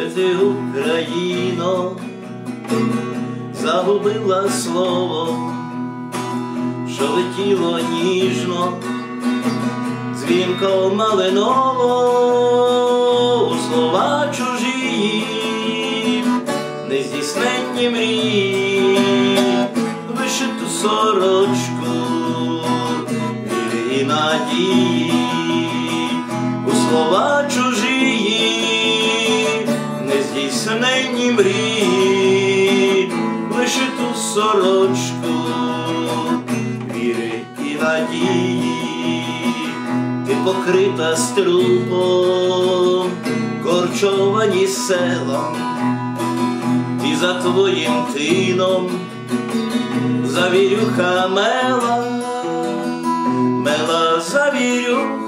де ти Україно загубила слово, що летіло ніжно, дзвінко малиново, у слова чужі, нездійсненні мрії, вишиту сорочку і надії, у слова чужі, нездійсненні мрії, вишиту сорочку віри і надії, ти покрита струпом, корчовані селом, і за твоїм тином завірюха мела, мела завірюха,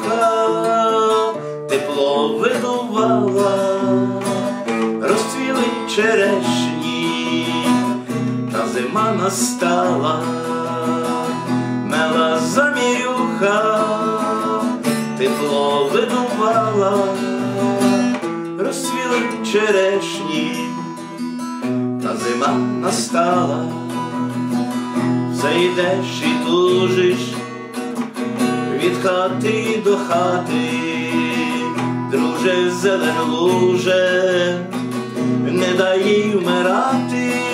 зима настала, мела завірюха, тепло видувала, розцвіли черешні, та зима настала. Все йдеш і тужиш від хати до хати, друже, зелен луже, не дай вмирати,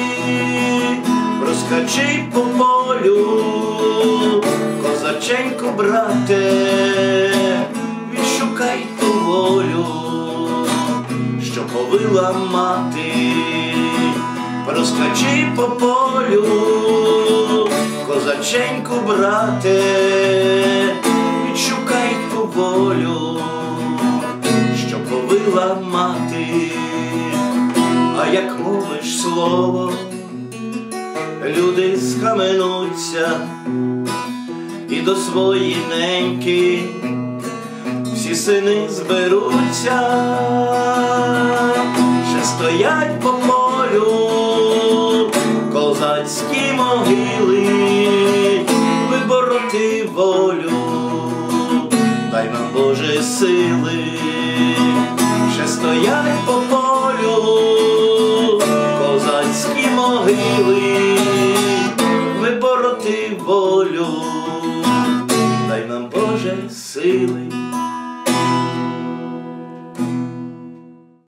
розкачи по полю, козаченьку, брате, відшукай ту волю, що повила мати, розкачи по полю козаченьку, брате, відшукай ту волю, що повила мати, а як мовиш слово, люди схаменуться і до своєї неньки всі сини зберуться, ще стоять по полю козацькі могили, вибороти волю, дай нам Боже сили, ще стоять по полю, вибороти волю, дай нам Боже сили.